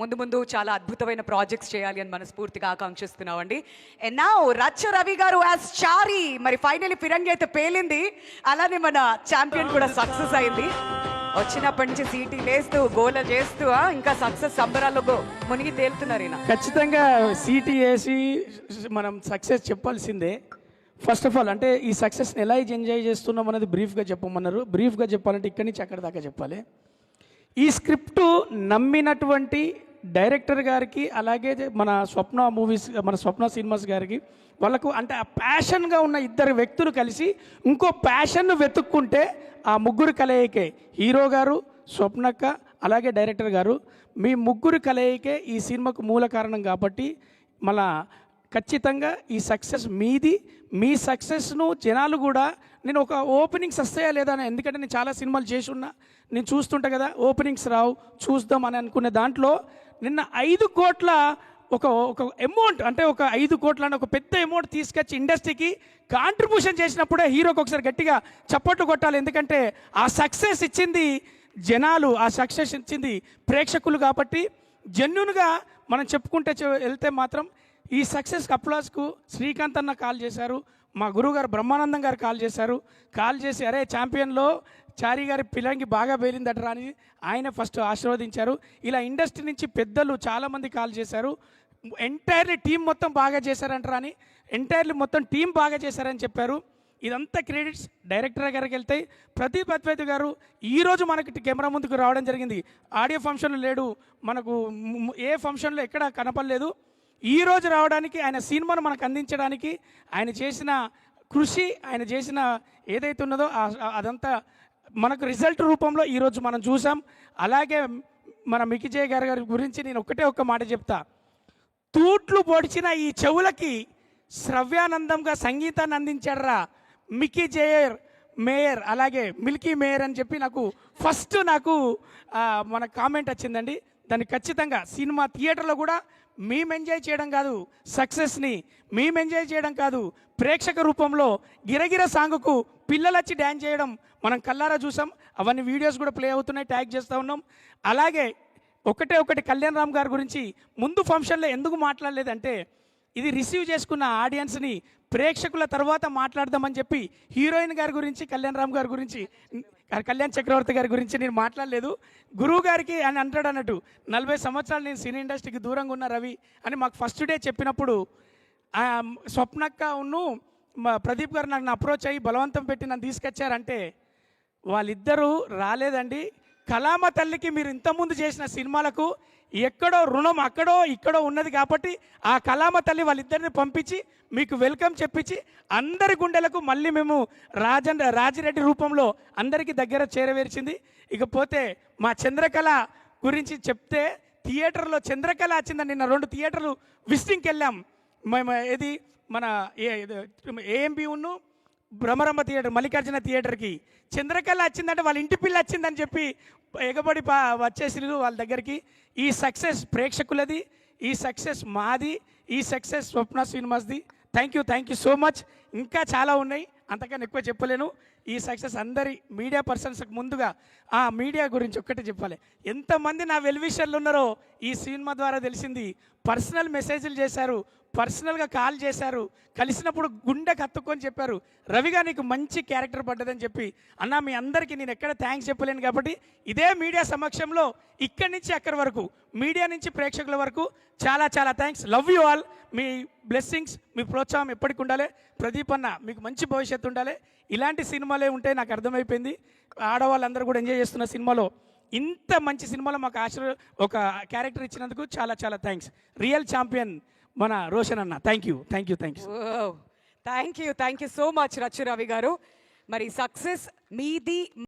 ముందు ముందు చాలా అద్భుతమైన ప్రాజెక్ట్స్ చేయాలి అని మనస్ఫూర్తిగా ఆకాంక్షిస్తున్నామండి. అండ్ నా రచ్చ రవి గారు యాజ్ చారి మరి ఫైనలీ ఫిరంగి అయితే పేలింది. అలానే మన ఛాంపియన్ కూడా సక్సెస్ అయింది. వచ్చినప్పటి నుంచి సీటీ లేస్తూ గోల చేస్తూ ఇంకా సక్సెస్ సంబరాల్లో మునిగి తేలుతున్నారు ఈయన. ఖచ్చితంగా సీటీ వేసి మనం సక్సెస్ చెప్పాల్సిందే. ఫస్ట్ ఆఫ్ ఆల్ అంటే ఈ సక్సెస్ని ఎలా ఎంజాయ్ చేస్తున్నాం అనేది బ్రీఫ్గా చెప్పమన్నారు. బ్రీఫ్గా చెప్పాలంటే ఇక్కడి నుంచి అక్కడ దాకా చెప్పాలి. ఈ స్క్రిప్ట్ నమ్మినటువంటి డైరెక్టర్ గారికి అలాగే మన స్వప్న మూవీస్ మన స్వప్న సినిమాస్ గారికి వాళ్ళకు అంటే ఆ ప్యాషన్గా ఉన్న ఇద్దరు వ్యక్తులు కలిసి ఇంకో ప్యాషన్ను వెతుక్కుంటే ఆ ముగ్గురు కలయికే. హీరో గారు స్వప్నక్క అలాగే డైరెక్టర్ గారు. మీ ముగ్గురు కలయికే ఈ సినిమాకు మూల కారణం కాబట్టి మళ్ళా ఖచ్చితంగా ఈ సక్సెస్ మీది. మీ సక్సెస్ను జనాలు కూడా నేను ఒక ఓపెనింగ్స్ వస్తాయా లేదా అని ఎందుకంటే నేను చాలా సినిమాలు చేసి ఉన్నా. నేను చూస్తుంటా కదా ఓపెనింగ్స్ రావు చూద్దాం అని అనుకునే దాంట్లో నిన్న ఐదు కోట్ల ఒక ఒక అమౌంట్ అంటే ఒక ఐదు కోట్ల అని ఒక పెద్ద అమౌంట్ తీసుకొచ్చి ఇండస్ట్రీకి కాంట్రిబ్యూషన్ చేసినప్పుడే హీరోకి ఒకసారి గట్టిగా చప్పట్లు కొట్టాలి. ఎందుకంటే ఆ సక్సెస్ ఇచ్చింది జనాలు ఆ సక్సెస్ ఇచ్చింది ప్రేక్షకులు కాబట్టి జెన్యున్గా మనం చెప్పుకుంటే వెళ్తే మాత్రం ఈ సక్సెస్ కప్లాస్కు శ్రీకాంత్ అన్న కాల్ చేశారు. మా గురువుగారు బ్రహ్మానందం గారు కాల్ చేశారు. కాల్ చేసి అరే ఛాంపియన్లో చారి గారి పిల్లంగి బాగా పేలిందటరా అని ఆయన ఫస్ట్ ఆశీర్వదించారు. ఇలా ఇండస్ట్రీ నుంచి పెద్దలు చాలామంది కాల్ చేశారు. ఎంటైర్లీ టీం మొత్తం బాగా చేశారంటారా అని ఎంటైర్లీ మొత్తం టీం బాగా చేశారని చెప్పారు. ఇదంతా క్రెడిట్స్ డైరెక్టర్ గారికి వెళ్తాయి. ప్రదీప్ అద్వైత్ గారు ఈరోజు మనకి కెమెరా ముందుకు రావడం జరిగింది. ఆడియో ఫంక్షన్ లేడు. మనకు ఏ ఫంక్షన్లో ఎక్కడ కనపడలేదు. ఈ రోజు రావడానికి ఆయన సినిమాను మనకు అందించడానికి ఆయన చేసిన కృషి ఆయన చేసిన ఏదైతే ఉన్నదో అదంతా మనకు రిజల్ట్ రూపంలో ఈరోజు మనం చూసాం. అలాగే మన మికిజయ్ గారి గారి గురించి నేను ఒకటే ఒక్క మాట చెప్తా. తూట్లు పొడిచిన ఈ చెవులకి శ్రవ్యానందంగా సంగీతాన్ని అందించాడరా మికీ జేయర్ మేయర్ అలాగే మిల్కీ మేయర్ అని చెప్పి నాకు ఫస్ట్ నాకు మన కామెంట్ వచ్చిందండి. దాన్ని ఖచ్చితంగా సినిమా థియేటర్లో కూడా మేము ఎంజాయ్ చేయడం కాదు సక్సెస్ని మేము ఎంజాయ్ చేయడం కాదు ప్రేక్షక రూపంలో గిరగిర సాంగుకు పిల్లలు వచ్చి డ్యాన్స్ చేయడం మనం కల్లారా చూసాం. అవన్నీ వీడియోస్ కూడా ప్లే అవుతున్నాయి ట్యాగ్ చేస్తూ ఉన్నాం. అలాగే ఒకటే ఒకటి కళ్యాణ్ రామ్ గారి గురించి ముందు ఫంక్షన్లో ఎందుకు మాట్లాడలేదంటే ఇది రిసీవ్ చేసుకున్న ఆడియన్స్ని ప్రేక్షకుల తర్వాత మాట్లాడదామని చెప్పి హీరోయిన్ గారి గురించి కళ్యాణ్ రామ్ గారి గురించి కళ్యాణ్ చక్రవర్తి గారి గురించి నేను మాట్లాడలేదు. గురువు గారికి అని అంటాడు అన్నట్టు నలభై సంవత్సరాలు నేను సినీ ఇండస్ట్రీకి దూరంగా ఉన్న రవి అని మాకు ఫస్ట్ డే చెప్పినప్పుడు ఆ, స్వప్నక్క ఉన్ను ప్రదీప్ గారు నాకు అప్రోచ్ అయ్యి బలవంతం పెట్టి నన్ను తీసుకొచ్చారంటే వాళ్ళిద్దరూ రాలేదండి. కలామ తల్లికి మీరు ఇంతకుముందు చేసిన సినిమాలకు ఎక్కడో రుణం అక్కడో ఇక్కడో ఉన్నది కాబట్టి ఆ కలామ తల్లి వాళ్ళిద్దరిని పంపించి మీకు వెల్కమ్ చెప్పించి అందరి గుండెలకు మళ్ళీ మేము రాజన్ రాజిరెడ్డి రూపంలో అందరికీ దగ్గర చేరవేర్చింది. ఇకపోతే మా చంద్రకళ గురించి చెప్తే థియేటర్లో చంద్రకళ వచ్చిందని నిన్న రెండు థియేటర్లు విజిటింగ్కి వెళ్ళాం. మేము ఏది? మన ఏఎంబి ఉన్ను భ్రమరమ్మ థియేటర్ మల్లికార్జున థియేటర్కి. చంద్రకళ వచ్చిందంటే వాళ్ళ ఇంటి పిల్ల వచ్చిందని చెప్పి ఎగబడి వచ్చేసిరు వాళ్ళ దగ్గరికి. ఈ సక్సెస్ ప్రేక్షకులది ఈ సక్సెస్ మాది ఈ success Swapna శ్రీనివాస్ది thank you thank you so much. ఇంకా చాలా ఉన్నాయి. అంతకన్నా ఎక్కువ చెప్పలేను. ఈ సక్సెస్ అందరి మీడియా పర్సన్స్కి ముందుగా ఆ మీడియా గురించి ఒక్కటే చెప్పాలి. ఎంతమంది నా వెల్విషర్లు ఉన్నారో ఈ సినిమా ద్వారా తెలిసింది. పర్సనల్ మెసేజ్లు చేశారు పర్సనల్గా కాల్ చేశారు కలిసినప్పుడు గుండె కత్తుకొని చెప్పారు. రవిగా నీకు మంచి క్యారెక్టర్ పడ్డదని చెప్పి అన్న మీ అందరికీ నేను ఎక్కడ థ్యాంక్స్ చెప్పలేను కాబట్టి ఇదే మీడియా సమక్షంలో ఇక్కడి నుంచి అక్కడి వరకు మీడియా నుంచి ప్రేక్షకుల వరకు చాలా చాలా thanks. Love you all. Me blessings మీ ప్రోత్సాహం ఎప్పటికి ఉండాలి. ప్రదీప్ అన్న మీకు మంచి భవిష్యత్తు ఉండాలి. ఇలాంటి సినిమా ఉంటే నాకు అర్థమైపోయింది. ఆడవాళ్ళందరూ కూడా ఎంజాయ్ చేస్తున్న సినిమాలో ఇంత మంచి సినిమాలో మాకు ఆశీర్వ ఒక క్యారెక్టర్ ఇచ్చినందుకు చాలా చాలా థ్యాంక్స్. రియల్ ఛాంపియన్ మన రోషన్ అన్న. Thank you thank you thank you. Thank you thank you so much Rachchu Ravi garu. మరి సక్సెస్ మీది